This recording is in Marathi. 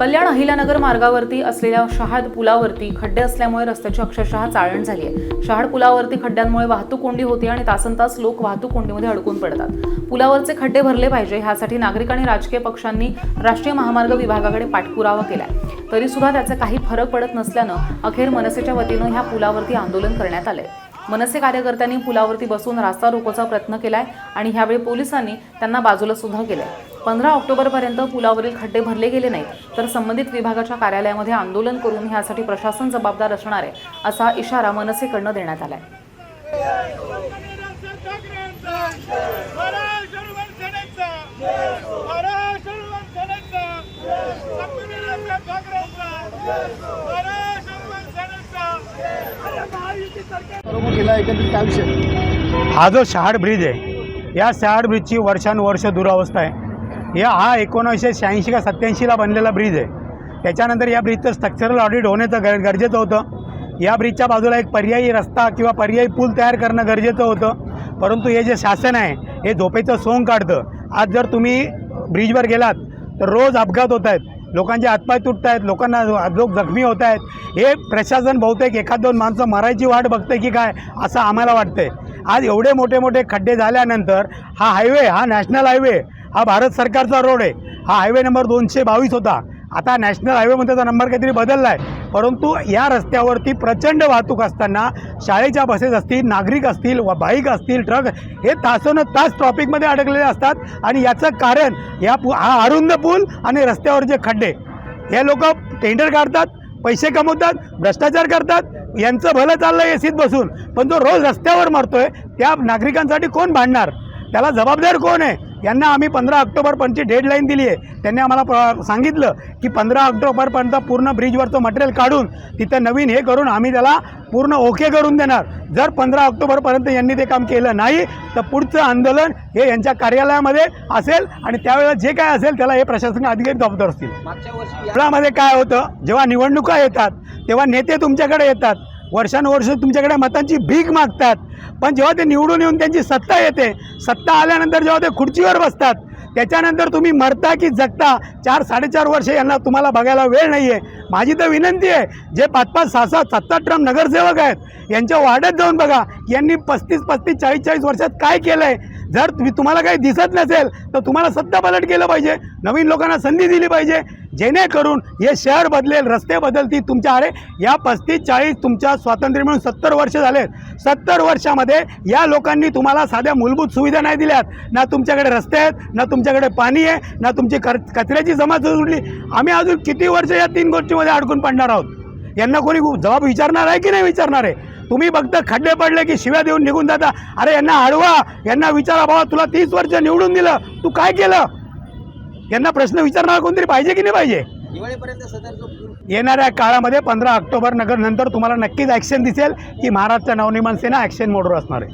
कल्याण अहिलानगर मार्गावरती असलेल्या शहाद पुलावरती खड्डे असल्यामुळे रस्त्याची अक्षरशः चाळण झाली आहे. शहाड पुलावरती खड्ड्यांमुळे वाहतूक कोंडी होते आणि तासन तास लोक वाहतूक कोंडीमध्ये अडकून पडतात. पुलावरचे खड्डे भरले पाहिजे ह्यासाठी नागरिक आणि राजकीय पक्षांनी राष्ट्रीय महामार्ग विभागाकडे पाठपुरावा केलाय. तरी सुद्धा त्याचा काही फरक पडत नसल्यानं अखेर मनसेच्या वतीनं ह्या पुलावरती आंदोलन करण्यात आलंय. मनसे कार्यकर्त्यांनी पुलावरती बसून रास्ता रोकोचा प्रयत्न केलाय आणि ह्यावेळी पोलिसांनी त्यांना बाजूला सुद्धा केलंय. पंधरा ऑक्टोबरपर्यंत पुलावरील खड्डे भरले गेले नाहीत. तर संबंधित विभागाच्या कार्यालयामध्ये आंदोलन करून ह्यासाठी प्रशासन जबाबदार असणार आहे असा इशारा मनसेकडनं देण्यात आलाय. आहे हा जो शहाड ब्रिज आहे या शहाड ब्रिजची वर्षानुवर्ष दुरावस्था आहे. या हा एकोणीसशे शहाऐंशी का सत्याऐंशीला बनलेला ब्रिज आहे. त्याच्यानंतर या ब्रिजचं स्ट्रक्चरल ऑडिट होण्याचं गर गरजेचं होतं. या ब्रिजच्या बाजूला एक पर्यायी रस्ता किंवा पर्यायी पूल तयार करणं गरजेचं होतं. परंतु हे जे शासन आहे हे झोपेचं सोंग काढतं. आज जर तुम्ही ब्रिजवर गेलात तर रोज अपघात होत आहेत. लोकांचे हातपाय तुटत आहेत लोकांना लोक जखमी होत आहेत. हे प्रशासन बहुतेक एखाद दोन माणसं मरायची वाट बघते की काय असं आम्हाला वाटतंय. आज एवढे मोठे मोठे खड्डे झाल्यानंतर हा हायवे हा नॅशनल हायवे हा भारत सरकारचा रोड आहे. हा हायवे नंबर दोनशे बावीस होता. आता नॅशनल हायवेमध्ये त्याचा नंबर काहीतरी बदलला आहे परंतु या रस्त्यावरती प्रचंड वाहतूक असताना शाळेच्या बसेस असतील नागरिक असतील व बाईक असतील ट्रक हे तासोनं तास ट्रॉफिकमध्ये अडकलेले असतात. आणि याचं कारण या पु हा अरुंद पूल आणि रस्त्यावरचे खड्डे हे लोक टेंडर काढतात पैसे कमवतात भ्रष्टाचार करतात. यांचं भलं चाललं एसीत बसून. पण जो रोज रस्त्यावर मरतोय त्या नागरिकांसाठी कोण भांडणार? त्याला जबाबदार कोण आहे? यांना आम्ही पंधरा ऑक्टोबरपर्यंतची डेडलाईन दिली आहे. त्यांनी आम्हाला प सांगितलं की पंधरा ऑक्टोबरपर्यंत पूर्ण ब्रिजवरचं मटेरियल काढून तिथं नवीन हे करून आम्ही त्याला पूर्ण ओके करून देणार. जर पंधरा ऑक्टोबरपर्यंत यांनी ते काम केलं नाही तर पुढचं आंदोलन हे यांच्या कार्यालयामध्ये असेल आणि त्यावेळेला जे काय असेल त्याला हे प्रशासकीय अधिकारी जबाबदार असतील. मागच्या वर्षी यामध्ये काय होतं? जेव्हा निवडणुका येतात तेव्हा नेते तुमच्याकडे येतात. वर्षानुवर्ष तुमच्याकडे मतांची भीक मागतात. पण जेव्हा ते निवडून येऊन त्यांची सत्ता येते सत्ता आल्यानंतर जेव्हा ते खुर्चीवर बसतात त्याच्यानंतर तुम्ही मरता की जगता चार साडेचार वर्ष यांना तुम्हाला बघायला वेळ नाही आहे माझी तर विनंती आहे जे पाच पाच सहा सहा सात सात ट्रम नगरसेवक आहेत यांच्या वाड्यात जाऊन बघा यांनी पस्तीस पस्तीस चाळीस चाळीस वर्षात काय केलं आहे जर तुम्ही तुम्हाला काही दिसत नसेल तर तुम्हाला सत्ता पलट केलं पाहिजे. नवीन लोकांना संधी दिली पाहिजे. जेणेकरून हे शहर बदलेल रस्ते बदलतील. तुमच्या अरे या पस्तीस चाळीस तुमच्या स्वातंत्र्य मिळून सत्तर वर्ष झाले सत्तर वर्षामध्ये या लोकांनी तुम्हाला साध्या मूलभूत सुविधा नाही दिल्यात. ना तुमच्याकडे रस्ते आहेत ना तुमच्याकडे पाणी आहे ना तुमची कर कचऱ्याची जमा सुटली. आम्ही अजून किती वर्ष या तीन गोष्टीमध्ये अडकून पडणार आहोत? यांना कोणी जबाब विचारणार आहे की नाही विचारणार आहे? तुम्ही फक्त खड्डे पडले की शिव्या देऊन निघून जाता. अरे यांना अडवा. यांना विचारा बाबा तुला तीस वर्ष निवडून दिलं. तू काय केलं? यांना प्रश्न विचारणार कोणतरी पाहिजे की नाही पाहिजे? येणाऱ्या काळामध्ये पंधरा ऑक्टोबर नगर नंतर तुम्हाला नक्कीच ॲक्शन दिसेल की महाराष्ट्र नवनिर्माण सेना ॲक्शन मोडवर असणार आहे.